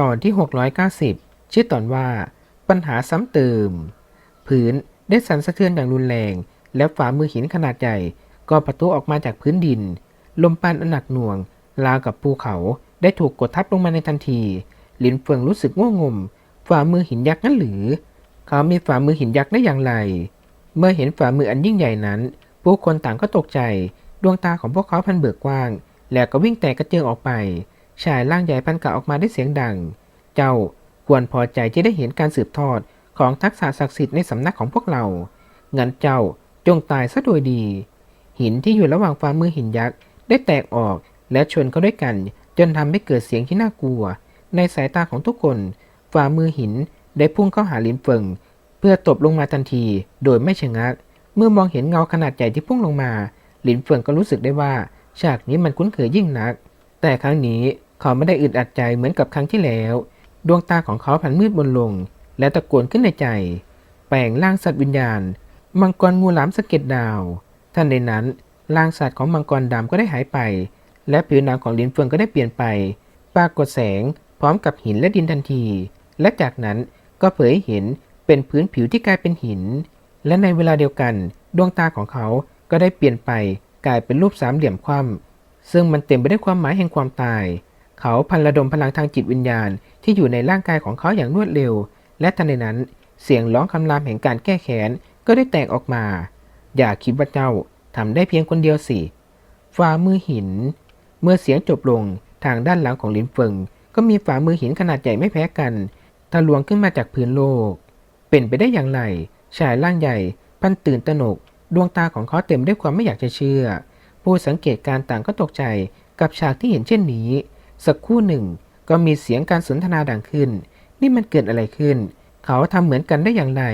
ตอนที่ 690 ชื่อตอนว่า ปัญหาซ้ำเติม พื้นได้สั่นสะเทือนอย่างรุนแรง และฝ่ามือหินขนาดใหญ่ ก็ประทุออกมาจากพื้นดิน ลมปานอันหนักหน่วง ราวกับภูเขาได้ถูกกดทับลงมาในทันทีหลินเฟิงรู้สึกง่วงงม ฝ่ามือหินยักษ์นั้นหรือ เขามีฝ่ามือหินยักษ์ได้อย่างไร เมื่อเห็นฝ่ามืออันยิ่งใหญ่นั้น ผู้คนต่างก็ตกใจ ดวงตาของพวกเขาพันเบิกกว้าง แล้วก็วิ่งแตกกระเจิงออกไป ชายร่างใหญ่พันกะออกมาด้วยเสียงดัง เจ้าควรพอใจที่ได้เห็นการสืบทอดของทักษะศักดิ์สิทธิ์ในสำนักของพวกเรา งั้นเจ้าจงตายซะโดยดี หินที่อยู่ระหว่างฝ่ามือหินยักษ์ได้แตกออกและชนเข้าด้วยกัน จนทำให้เกิดเสียงที่น่ากลัว ในสายตาของทุกคน ฝ่ามือหินได้พุ่งเข้าหาลินเฟิงเพื่อตบลงมาทันทีโดยไม่ชะงัก เมื่อมองเห็นเงาขนาดใหญ่ที่พุ่งลงมาหลินเฟิงก็รู้สึกได้ว่า ฉากนี้มันคุ้นเคยยิ่งนัก แต่ครั้งนี้ เขาไม่ได้อึดอัดใจเหมือนกับครั้งที่แล้ว ดวงตาของเขาผันมืดบนลง และตะโกนขึ้นในใจ แปลงร่างสัตว์วิญญาณ มังกรงูหลามสะเก็ดดาว ท่านในนั้นร่างสัตว์ของมังกรดำก็ได้หายไป และผิวหนังของลินเฟิงก็ได้เปลี่ยนไป ปรากฏแสง พร้อมกับหินและดินทันที และจากนั้นก็เผยห้เห็นเป็นพื้นผิวที่กลายเป็นหิน และในเวลาเดียวกัน ดวงตาของเขาก็ได้เปลี่ยนไปกลายเป็นรูปสามเหลี่ยมคว่ำซึ่งมันเต็มไปด้วยความหมายแห่งความตาย เขาพันระดมพลังทางจิตวิญญาณที่อยู่ในร่างกายของเขาอย่างรวดเร็ว และทันใดนั้นเสียงร้องคำรามแห่งการแก้แค้นก็ได้แตกออกมา อย่าคิดว่าเจ้าทำได้เพียงคนเดียวสิฝ่ามือหิน เมื่อเสียงจบลงทางด้านหลังของลินเฟิง ก็มีฝ่ามือหินขนาดใหญ่ไม่แพ้กันทะลวงขึ้นมาจากพื้นโลก เป็นไปได้อย่างไร ชายร่างใหญ่ พันตื่นตระหนก ดวงตาของเขาเต็มด้วยความไม่อยากจะเชื่อ ผู้สังเกตการต่างก็ตกใจกับฉากที่เห็นเช่นนี้ สักครู่หนึ่ง ก็มีเสียงการสนทนาดังขึ้น นี่มันเกิดอะไรขึ้น เขาทำเหมือนกันได้อย่างไร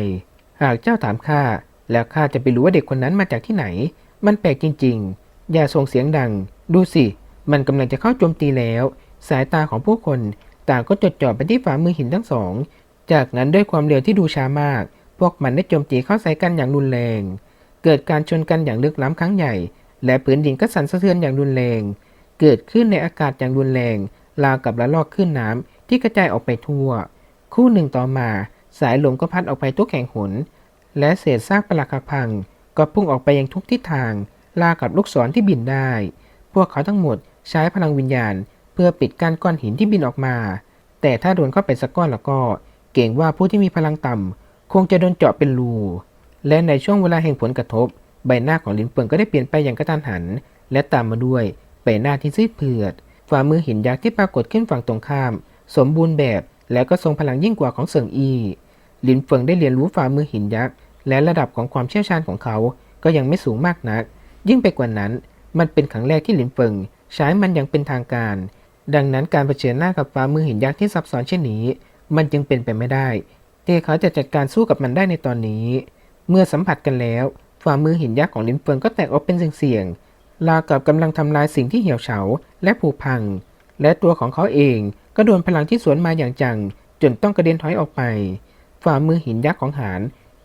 หากเจ้าถามข้า แล้วข้าจะไปรู้ว่าเด็กคนนั้นมาจากที่ไหน มันแปลกจริง ๆ อย่าส่งเสียงดัง ดูสิ มันกำลังจะเข้าโจมตีแล้ว สายตาของผู้คนต่างก็จดจ่อไปที่ฝ่ามือหินทั้งสอง จากนั้นด้วยความเร็วที่ดูช้ามาก พวกมันได้โจมตีเข้าใส่กันอย่างรุนแรง เกิดการชนกันอย่างลึกล้ำครั้งใหญ่ และพื้นดินก็สั่นสะเทือนอย่างรุนแรง เกิดขึ้นในอากาศอย่างรุนแรง ราวกับละลอกขึ้นน้ำที่กระจายออกไปทั่ว คู่หนึ่งต่อมา สายลมก็พัดออกไปทุกแห่งหน และเศษซากปลักหักพัง ก็พุ่งออกไปยังทุกทิศทาง ราวกับลูกศรที่บินได้ พวกเขาทั้งหมดใช้พลังวิญญาณ เพื่อปิดกั้นก้อนหินที่บินออกมา แต่ถ้าโดนเข้าไปสักก้อนแล้วก็ เก่งว่าผู้ที่มีพลังต่ำคงจะโดนเจาะเป็นรูและในช่วงเวลาแห่งผลกระทบ ใบหน้าของลินเฟิงก็ได้เปลี่ยนไปอย่างกระทันหัน และตามมาด้วย ใบหน้าที่ซีดเผือดฝ่ามือหินยักษ์ที่ปรากฏขึ้นฝั่งตรงข้าม สมบูรณ์แบบและก็ทรงพลังยิ่งกว่าของเซิงอีลินเฟิงได้เรียนรู้ฝ่ามือหินยักษ์และระดับของความเชี่ยวชาญของเขาก็ยังไม่สูงมากนัก ยิ่งไปกว่านั้น มันเป็นครั้งแรกที่ลินเฟิงใช้มันอย่างเป็นทางการ ดังนั้นการเผชิญหน้ากับฝ่ามือหินยักษ์ที่ซับซ้อนเช่นนี้ มันจึงเป็นไปไม่ได้ที่เขาจะจัดการสู้กับมันได้ในตอนนี้ เมื่อสัมผัสกันแล้วฝ่ามือหินยักษ์ของลินเฟิงก็แตกออกเป็นเสียง ๆรากับกำลังทำลายสิ่งที่เหี่ยวเฉาและผุพัง และตัวของเขาเองก็โดนพลังที่สวนมาอย่างจัง จนต้องกระเด็นถอยออกไป ฝ่ามือหินยักษ์ของหาน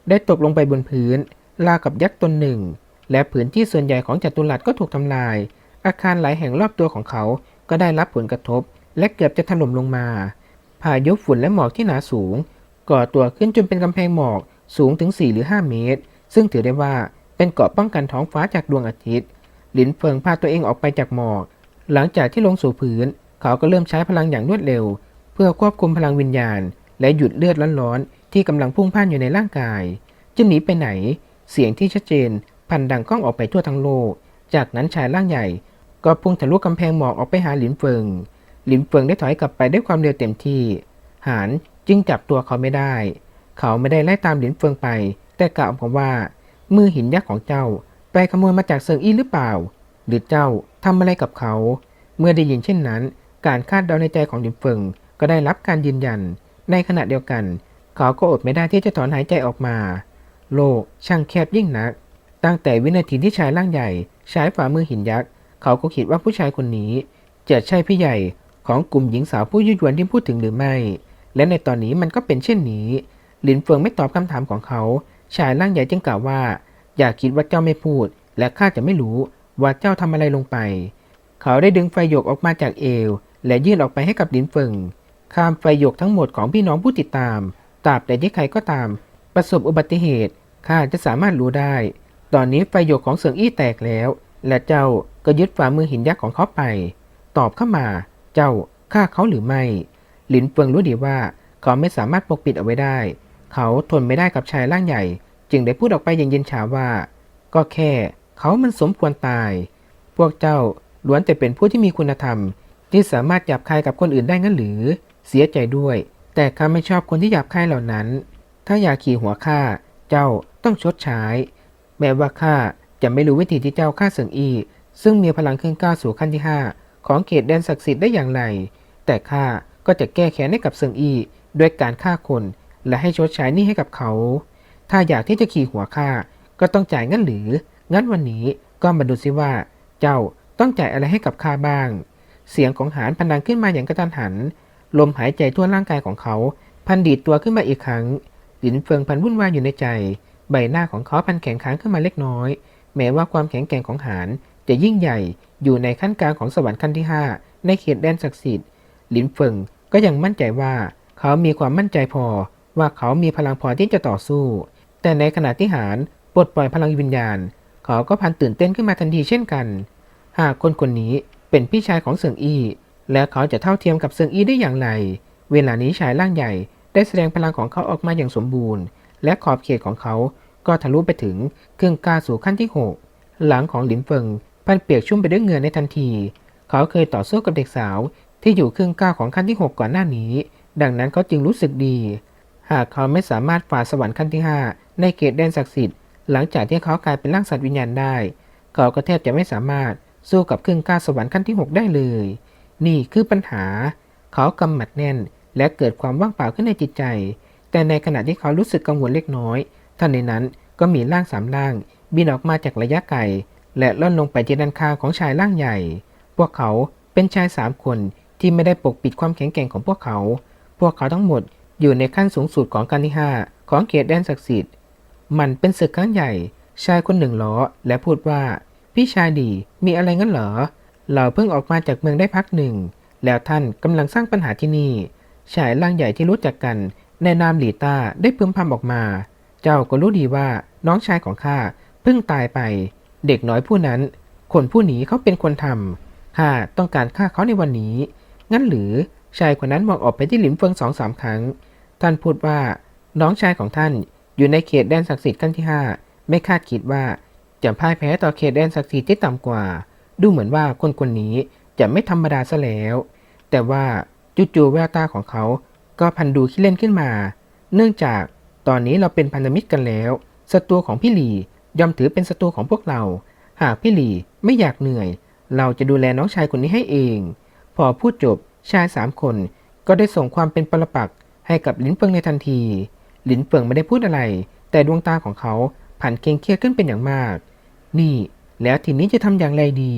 ได้ตกลงไปบนพื้นรากับยักษ์ตนหนึ่ง และผืนที่ส่วนใหญ่ของจัตุรัสก็ถูกทำลาย อาคารหลายแห่งรอบตัวของเขาก็ได้รับผลกระทบ และเกือบจะถล่มลงมา พายุฝุ่นและหมอกที่หนาสูง ก่อตัวขึ้นจนเป็นกำแพงหมอกสูงถึง 4 หรือ 5 เมตร ซึ่งถือได้ว่าเป็นเกราะป้องกันท้องฟ้าจากดวงอาทิตย์ หลินเฟิงพาตัวเองออกไปจากหมอก หลังจากที่ลงสู่พื้น เขาก็เริ่มใช้พลังอย่างรวดเร็ว เพื่อควบคุมพลังวิญญาณ และหยุดเลือดร้อนๆที่กำลังพุ่งพ่านอยู่ในร่างกายจะหนีไปไหน เสียงที่ชัดเจน พันดังก้องออกไปทั่วทั้งโลก จากนั้นชายร่างใหญ่ ก็พุ่งทะลุกำแพงหมอกออกไปหาหลินเฟิง หลินเฟิงได้ถอยกลับไปด้วยความเร็วเต็มที่ หานจึงจับตัวเขาไม่ได้ เขาไม่ได้ไล่ตามหลินเฟิงไป แต่กล่าวผมว่า มือหินยักษ์ของเจ้า ไปขโมยมาจากเซิงอี้หรือเปล่า หรือเจ้าทำอะไรกับเขา เมื่อได้ยินเช่นนั้น การคาดเดาในใจของหลินเฟิงก็ได้รับการยืนยัน ในขณะเดียวกัน เขาก็อดไม่ได้ที่จะถอนหายใจออกมา โลกช่างแคบยิ่งนัก ตั้งแต่วินาทีที่ชายร่างใหญ่ ใช้ฝ่ามือหินยักษ์ เขาก็คิดว่าผู้ชายคนนี้ จะใช่พี่ใหญ่ของกลุ่มหญิงสาวผู้ยุยวนที่พูดถึงหรือไม่ และในตอนนี้มันก็เป็นเช่นนี้ หลินเฟิงไม่ตอบคำถามของเขา ชายร่างใหญ่จึงกล่าวว่า อย่าคิดว่าเจ้าไม่พูด และข้าจะไม่รู้ว่าเจ้าทำอะไรลงไป เขาได้ดึงไฟหยกออกมาจากเอว และยื่นออกไปให้กับหลินเฟิงข้ามไฟหยกทั้งหมดของพี่น้องผู้ติดตามตราบแต่ที่ใครก็ตาม ประสบอุบัติเหตุข้าจะสามารถรู้ได้ ตอนนี้ไฟหยกของเสืองอี้แตกแล้ว และเจ้าก็ยึดฝ่ามือหินยักษ์ของเขาไป ตอบเข้ามา เจ้าฆ่าเขาหรือไม่ หลินเฟิงรู้ดีว่า เขาไม่สามารถปกปิดเอาไว้ได้ เขาทนไม่ได้กับชายร่างใหญ่ จึงได้พูดออกไปอย่างเย็นชาว่า ก็แค่เขามันสมควรตาย พวกเจ้าล้วนแต่เป็นผู้ที่มีคุณธรรม ที่สามารถหยาบคายกับคนอื่นได้งั้นหรือ เสียใจด้วย แต่ข้าไม่ชอบคนที่หยาบคายเหล่านั้น ถ้าอยากขี่หัวข้าเจ้าต้องชดใช้ แม้ว่าข้าจะไม่รู้วิธีที่เจ้าฆ่าเสิงอีซึ่งมีพลังขึ้นก้าวสู่ขั้นที่ 5 ของเขตแดนศักดิ์สิทธิ์ได้อย่างไร แต่ข้าก็จะแก้แค้นให้กับเซิงอีด้วยการฆ่าคน และให้ชดใช้นี้ให้กับเขา ถ้าอยากที่จะขี่หัวข้าก็ต้องจ่ายงั้นหรือ งั้นวันนี้ก็มาดูสิว่า เจ้าต้องจ่ายอะไรให้กับข้าบ้าง เสียงของหานพันดังขึ้นมาอย่างกระทันหัน ลมหายใจทั่วร่างกายของเขา พันดีดตัวขึ้นมาอีกครั้งหลินเฟิงพันวุ่นวายอยู่ในใจ ใบหน้าของเขาพันแข็งค้างขึ้นมาเล็กน้อย แม้ว่าความแข็งแกร่งของหานจะยิ่งใหญ่อยู่ในขั้นกลางของสวรรค์ขั้นที่ 5 ในเขตแดนศักดิ์สิทธิ์หลินเฟิงก็ยังมั่นใจว่า เขามีความมั่นใจพอว่าเขามีพลังพอที่จะต่อสู้ แต่ในขณะที่หานปลดปล่อยพลังวิญญาณ เขาก็พันตื่นเต้นขึ้นมาทันทีเช่นกัน หากคนคนนี้เป็นพี่ชายของเซิงอี้ และเขาจะเท่าเทียมกับเซิงอี้ได้อย่างไร เวลานี้ชายร่างใหญ่ได้แสดงพลังของเขาออกมาอย่างสมบูรณ์ และขอบเขตของเขาก็ทะลุไปถึงเครื่องกาสู่ขั้นที่ 6 หลังของหลินเฟิงพันเปียกชุ่มไปด้วยเหงื่อในทันที เขาเคยต่อสู้กับเด็กสาวที่อยู่เครื่องก้าของขั้นที่ 6 ก่อนหน้านี้ ดังนั้นเขาจึงรู้สึกดี หากเขาไม่สามารถฝ่าสวรรค์ขั้นที่ 5 ในเขตแดนศักดิ์สิทธิ์หลังจากที่เขากลายเป็นร่างสัตว์วิญญาณได้ เขาก็แทบจะไม่สามารถสู้กับเครื่องกล้าสวรรค์ขั้นที่ 6 ได้เลย นี่คือปัญหา เขากำหมัดแน่นและเกิดความว่างเปล่าขึ้นในจิตใจ แต่ในขณะที่เขารู้สึกกังวลเล็กน้อยท่านในนั้นก็มีร่างสามร่าง บินออกมาจากระยะไกลและล่อนลงไปที่ด้านข้างของชายร่างใหญ่ พวกเขาเป็นชายสามคนที่ไม่ได้ปกปิดความแข็งแกร่งของพวกเขา พวกเขาทั้งหมดอยู่ในขั้นสูงสุดของการที่ห้าของเขตแดนศักดิ์สิทธิ์ มันเป็นศึกครั้งใหญ่ ชายคนหนึ่งล้อและพูดว่า พี่ชายดีมีอะไรงั้นเหรอ เราเพิ่งออกมาจากเมืองได้พักหนึ่ง แล้วท่านกำลังสร้างปัญหาที่นี่ ชายร่างใหญ่ที่รู้จักกันในนามหลีตาได้พึมพำออกมา เจ้าก็รู้ดีว่าน้องชายของข้าเพิ่งตายไป เด็กน้อยผู้นั้น คนผู้นี้เขาเป็นคนทำข้าต้องการฆ่าเขาในวันนี้ งั้นหรือชายคนนั้นมองออกไปที่หลิมเฟิงสองสามครั้ง ท่านพูดว่าน้องชายของท่าน อยู่ในเขตแดนศักดิ์สิทธิ์ขั้นที่ห้าไม่คาดคิดว่าจะพ่ายแพ้ต่อเขตแดนศักดิ์สิทธิ์ที่ต่ำกว่า ดูเหมือนว่าคนคนนี้จะไม่ธรรมดาซะแล้ว แต่ว่าจู่ๆแววตาของเขา ก็พันดูขี้เล่นขึ้นมา เนื่องจากตอนนี้เราเป็นพันธมิตรกันแล้วศัตรูของพี่หลียอมถือเป็นศัตรูของพวกเรา หากพี่หลีไม่อยากเหนื่อย เราจะดูแลน้องชายคนนี้ให้เอง พอพูดจบชายสามคนก็ได้ส่งความเป็นปรปักษ์ให้กับลินเฟิงในทันที ลินเฟิงไม่ได้พูดอะไร แต่ดวงตาของเขาผันเคร่งเครียดขึ้นเป็นอย่างมาก นี่ แล้วทีนี้จะทำอย่างไรดี